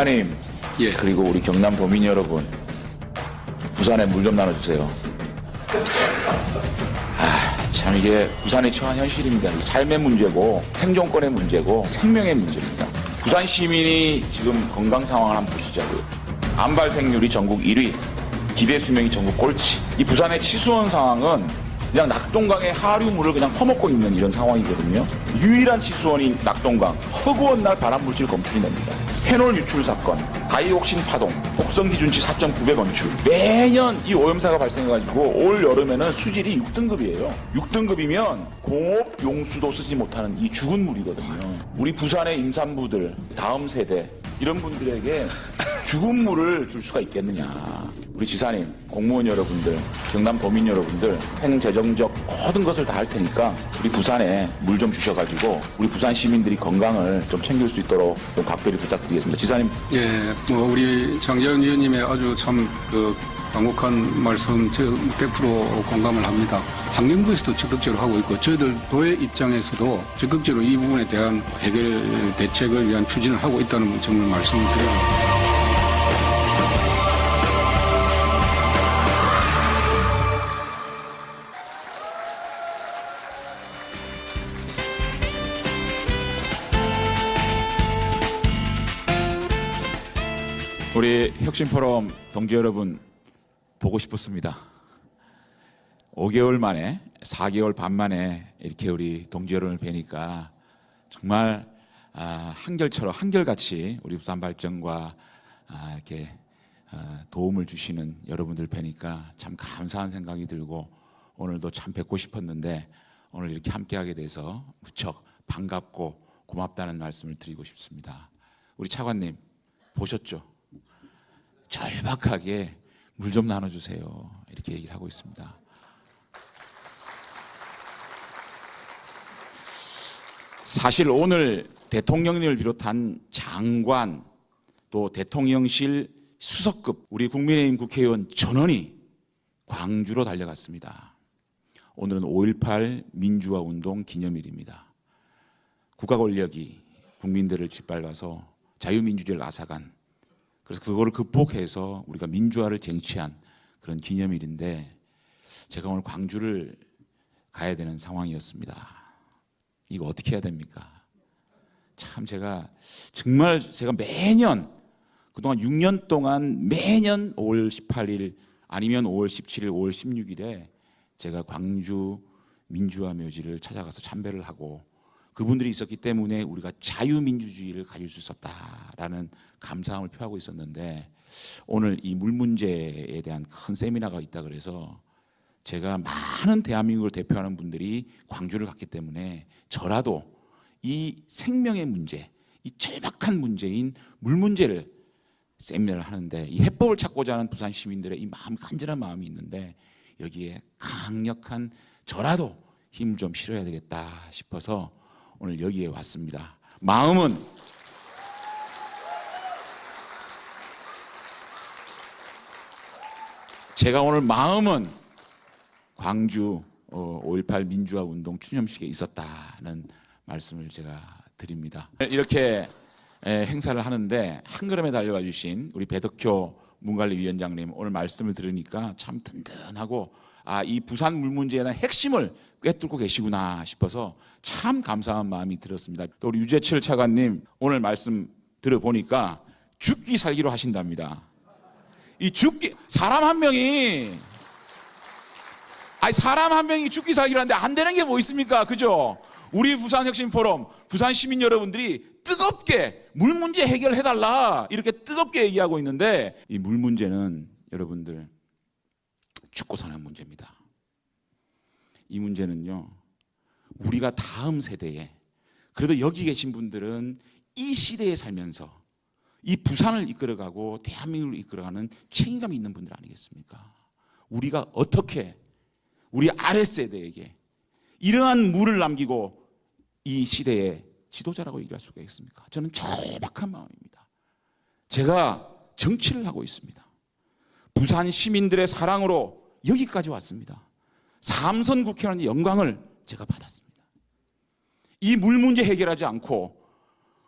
지사님 예. 그리고 우리 경남 도민 여러분 부산에 물 좀 나눠주세요. 아, 참 이게 부산의 처한 현실입니다. 이 삶의 문제고 생존권의 문제고 생명의 문제입니다. 부산 시민이 지금 건강 상황을 한번 보시자고요. 암 발생률이 전국 1위, 기대 수명이 전국 꼴찌. 이 부산의 치수원 상황은 그냥 낙동강의 하류물을 그냥 퍼먹고 있는 이런 상황이거든요. 유일한 치수원인 낙동강, 허구한 날 발암물질 검출이 납니다. 페놀 유출 사건, 다이옥신 파동, 독성 기준치 4.9배 검출. 매년 이 오염사가 발생해가지고 올 여름에는 수질이 6등급이에요. 6등급이면 공업 용수도 쓰지 못하는 이 죽은 물이거든요. 우리 부산의 임산부들, 다음 세대 이런 분들에게 죽은 물을 줄 수가 있겠느냐. 우리 지사님, 공무원 여러분들, 경남 도민 여러분들, 행재정적 모든 것을 다 할 테니까 우리 부산에 물 좀 주셔가지고 우리 부산 시민들이 건강을 좀 챙길 수 있도록 좀 각별히 부탁드리겠습니다. 지사님, 예, 뭐 우리 장재현 의원님의 아주 참그 강곡한 말씀 저100% 공감을 합니다. 환경부에서도 적극적으로 하고 있고 저희들 도의 입장에서도 적극적으로 이 부분에 대한 해결 대책을 위한 추진을 하고 있다는 점을 드려요. 우리 혁신 포럼 동지 여러분 보고 싶었습니다. 5개월 만에 4개월 반 만에 이렇게 우리 동지 여러분을 뵈니까 정말 아, 한결처럼 한결같이 우리 부산 발전과 아, 이렇게 아, 도움을 주시는 여러분들 뵈니까 참 감사한 생각이 들고 오늘도 참 뵙고 싶었는데 오늘 이렇게 함께하게 돼서 무척 반갑고 고맙다는 말씀을 드리고 싶습니다. 우리 차관님 보셨죠? 절박하게 물 좀 나눠주세요. 이렇게 얘기를 하고 있습니다. 사실 오늘 대통령님을 비롯한 장관 또 대통령실 수석급 우리 국민의힘 국회의원 전원이 광주로 달려갔습니다. 오늘은 5.18 민주화 운동 기념일입니다. 국가 권력이 국민들을 짓밟아서 자유민주주의를 앗아간 그래서 그거를 극복해서 우리가 민주화를 쟁취한 그런 기념일인데 제가 오늘 광주를 가야 되는 상황이었습니다. 이거 어떻게 해야 됩니까? 참 제가 정말 제가 매년 그동안 6년 동안 매년 5월 18일 아니면 5월 17일, 5월 16일에 제가 광주 민주화 묘지를 찾아가서 참배를 하고 그분들이 있었기 때문에 우리가 자유민주주의를 가질 수 있었다라는 감사함을 표하고 있었는데 오늘 이 물 문제에 대한 큰 세미나가 있다 그래서 제가 많은 대한민국을 대표하는 분들이 광주를 갔기 때문에 저라도 이 생명의 문제, 이 절박한 문제인 물 문제를 세미나를 하는데 이 해법을 찾고자 하는 부산 시민들의 이 마음 간절한 마음이 있는데 여기에 강력한 저라도 힘을 좀 실어야 되겠다 싶어서 오늘 여기에 왔습니다. 마음은 제가 오늘 마음은 광주 5.18 민주화 운동 추념식에 있었다는 말씀을 제가 드립니다. 이렇게 에, 행사를 하는데 한 걸음에 달려와 주신 우리 배덕효 문관리위원장님 오늘 말씀을 들으니까 참 든든하고 아 이 부산 물 문제에 대한 핵심을 꿰뚫고 계시구나 싶어서 참 감사한 마음이 들었습니다. 또 우리 유재철 차관님 오늘 말씀 들어보니까 죽기 살기로 하신답니다. 이 죽기 사람 한 명이 아니 사람 한 명이 죽기 살기로 하는데 안 되는 게 뭐 있습니까? 그죠? 우리 부산 혁신 포럼 부산 시민 여러분들이 뜨겁게 물 문제 해결해 달라 이렇게 뜨겁게 얘기하고 있는데 이 물 문제는 여러분들 죽고 사는 문제입니다. 이 문제는요. 우리가 다음 세대에 그래도 여기 계신 분들은 이 시대에 살면서 이 부산을 이끌어가고 대한민국을 이끌어가는 책임감이 있는 분들 아니겠습니까? 우리가 어떻게 우리 아랫세대에게 이러한 물을 남기고 이 시대의 지도자라고 얘기할 수가 있습니까? 저는 절박한 마음입니다. 제가 정치를 하고 있습니다. 부산 시민들의 사랑으로 여기까지 왔습니다. 삼선 국회의원 영광을 제가 받았습니다. 이 물 문제 해결하지 않고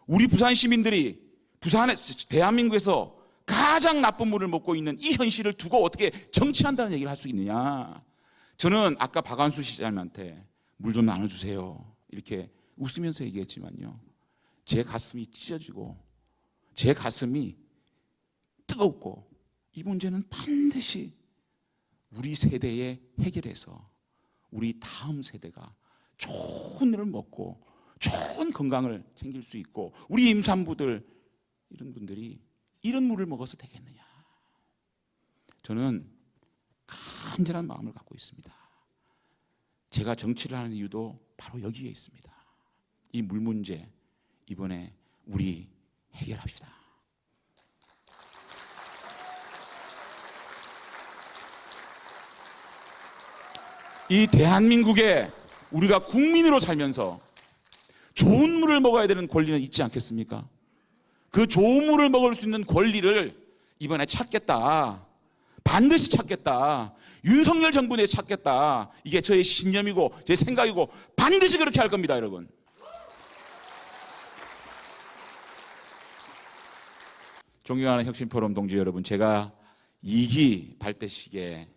우리 부산 시민들이 부산에 대한민국에서 가장 나쁜 물을 먹고 있는 이 현실을 두고 어떻게 정치한다는 얘기를 할 수 있느냐? 저는 아까 박한수 시장님한테 물 좀 나눠주세요. 이렇게 웃으면서 얘기했지만요. 제 가슴이 찢어지고 제 가슴이 뜨겁고 이 문제는 반드시 우리 세대에 해결해서 우리 다음 세대가 좋은 물을 먹고 좋은 건강을 챙길 수 있고 우리 임산부들 이런 분들이 이런 물을 먹어서 되겠느냐? 저는 간절한 마음을 갖고 있습니다. 제가 정치를 하는 이유도 바로 여기에 있습니다. 이 물 문제 이번에 우리 해결합시다. 이 대한민국에 우리가 국민으로 살면서 좋은 물을 먹어야 되는 권리는 있지 않겠습니까? 그 좋은 물을 먹을 수 있는 권리를 이번에 찾겠다. 반드시 찾겠다. 윤석열 정부 내에 찾겠다. 이게 저의 신념이고 제 생각이고 반드시 그렇게 할 겁니다, 여러분. 존경하는 혁신포럼 동지 여러분, 제가 2기 발대식에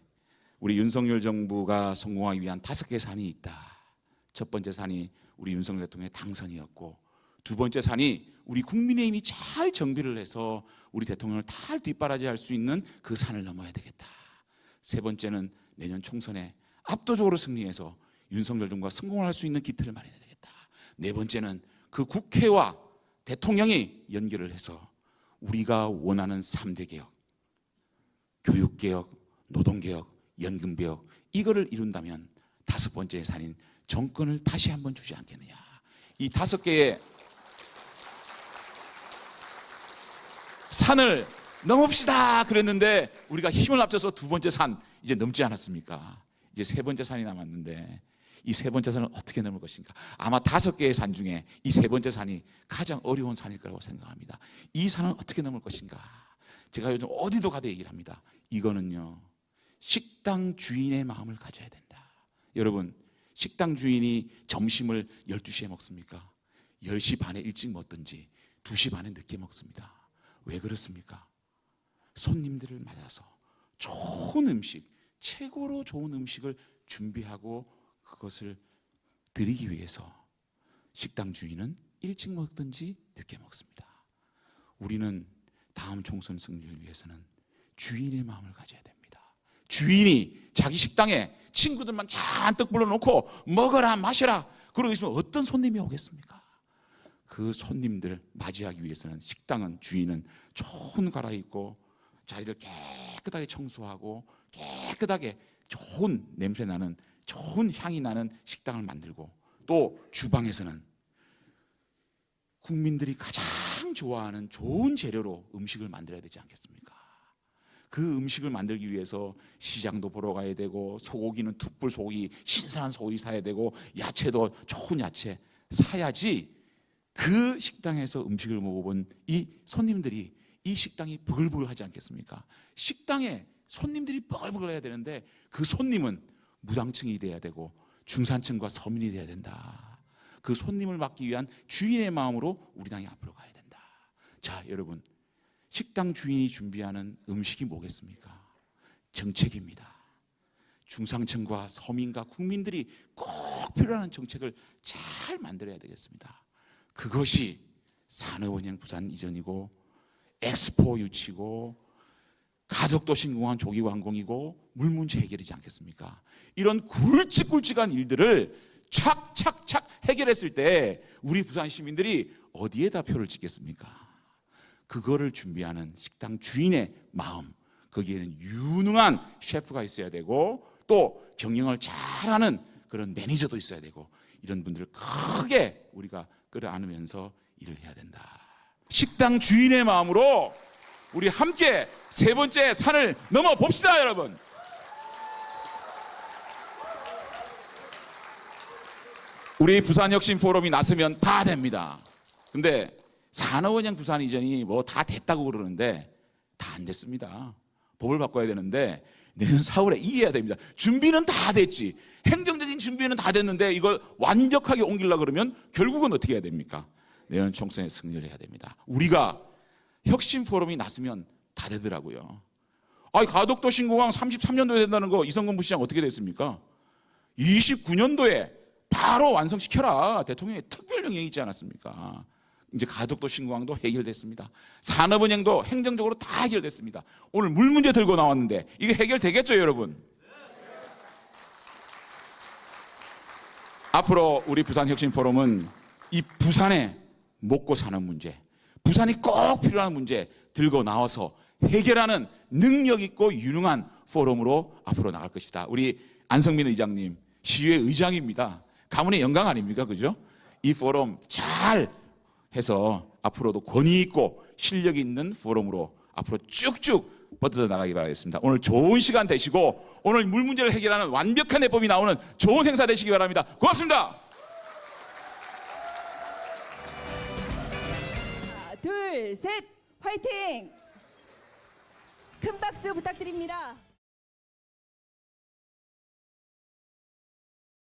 우리 윤석열 정부가 성공하기 위한 다섯 개 산이 있다. 첫 번째 산이 우리 윤석열 대통령의 당선이었고 두 번째 산이 우리 국민의힘이 잘 정비를 해서 우리 대통령을 탈 뒷바라지할 수 있는 그 산을 넘어야 되겠다. 세 번째는 내년 총선에 압도적으로 승리해서 윤석열 정부가 성공할 수 있는 기틀을 마련해야 되겠다. 네 번째는 그 국회와 대통령이 연결을 해서 우리가 원하는 3대 개혁, 교육개혁, 노동개혁, 연금개혁 이거를 이룬다면 다섯 번째 산인 정권을 다시 한번 주지 않겠느냐. 이 다섯 개의 산을 넘읍시다 그랬는데 우리가 힘을 합쳐서 두 번째 산 이제 넘지 않았습니까? 이제 세 번째 산이 남았는데 이 세 번째 산을 어떻게 넘을 것인가? 아마 다섯 개의 산 중에 이 세 번째 산이 가장 어려운 산일 거라고 생각합니다. 이 산은 어떻게 넘을 것인가? 제가 요즘 어디도 가도 얘기를 합니다. 이거는요. 식당 주인의 마음을 가져야 된다. 여러분, 식당 주인이 점심을 12시에 먹습니까? 10시 반에 일찍 먹든지 2시 반에 늦게 먹습니다. 왜 그렇습니까? 손님들을 맞아서 좋은 음식, 최고로 좋은 음식을 준비하고 그것을 드리기 위해서 식당 주인은 일찍 먹든지 늦게 먹습니다. 우리는 다음 총선 승리를 위해서는 주인의 마음을 가져야 됩니다. 주인이 자기 식당에 친구들만 잔뜩 불러놓고 먹어라 마셔라 그러고 있으면 어떤 손님이 오겠습니까? 그 손님들 맞이하기 위해서는 식당은 주인은 좋은 갈아입고 자리를 깨끗하게 청소하고 깨끗하게 좋은 냄새 나는 좋은 향이 나는 식당을 만들고 또 주방에서는 국민들이 가장 좋아하는 좋은 재료로 음식을 만들어야 되지 않겠습니까? 그 음식을 만들기 위해서 시장도 보러 가야 되고 소고기는 툭불 소고기 신선한 소고기 사야 되고 야채도 좋은 야채 사야지 그 식당에서 음식을 먹어본 이 손님들이 이 식당이 부글부글 하지 않겠습니까? 식당에 손님들이 버글버글 해야 되는데 그 손님은 무당층이 돼야 되고 중산층과 서민이 돼야 된다. 그 손님을 맡기 위한 주인의 마음으로 우리 당이 앞으로 가야 된다. 자, 여러분. 식당 주인이 준비하는 음식이 뭐겠습니까? 정책입니다. 중상층과 서민과 국민들이 꼭 필요한 정책을 잘 만들어야 되겠습니다. 그것이 산업은행 부산 이전이고 엑스포 유치고 가덕도 신공항 조기 완공이고 물 문제 해결이지 않겠습니까? 이런 굵직굵직한 일들을 착착착 해결했을 때 우리 부산 시민들이 어디에다 표를 찍겠습니까? 그거를 준비하는 식당 주인의 마음 거기에는 유능한 셰프가 있어야 되고 또 경영을 잘하는 그런 매니저도 있어야 되고 이런 분들을 크게 우리가 끌어안으면서 일을 해야 된다. 식당 주인의 마음으로 우리 함께 세 번째 산을 넘어 봅시다, 여러분. 우리 부산 혁신 포럼이 나서면 다 됩니다. 근데 산업은행 부산 이전이 뭐 다 됐다고 그러는데 다 안 됐습니다. 법을 바꿔야 되는데 내년 4월에 이해해야 됩니다. 준비는 다 됐지. 행정적인 준비는 다 됐는데 이걸 완벽하게 옮기려 그러면 결국은 어떻게 해야 됩니까? 내년 총선에 승리를 해야 됩니다. 우리가 혁신 포럼이 났으면 다 되더라고요. 아니 가덕도 신공항 33년도에 된다는 거 이성근 부시장 어떻게 됐습니까? 29년도에 바로 완성시켜라 대통령의 특별령이 있지 않았습니까? 이제 가덕도 신공항도 해결됐습니다. 산업은행도 행정적으로 다 해결됐습니다. 오늘 물 문제 들고 나왔는데 이게 해결되겠죠, 여러분? 앞으로 우리 부산 혁신 포럼은 이 부산의 먹고 사는 문제, 부산이 꼭 필요한 문제 들고 나와서 해결하는 능력 있고 유능한 포럼으로 앞으로 나갈 것이다. 우리 안성민 의장님 시의회 의장입니다. 가문의 영광 아닙니까, 그죠? 이 포럼 잘 해서 앞으로도 권위 있고 실력 있는 포럼으로 앞으로 쭉쭉 뻗어 나가기 바라겠습니다. 오늘 좋은 시간 되시고 오늘 물 문제를 해결하는 완벽한 해법이 나오는 좋은 행사 되시기 바랍니다. 고맙습니다. 둘, 셋, 화이팅! 큰 박수 부탁드립니다.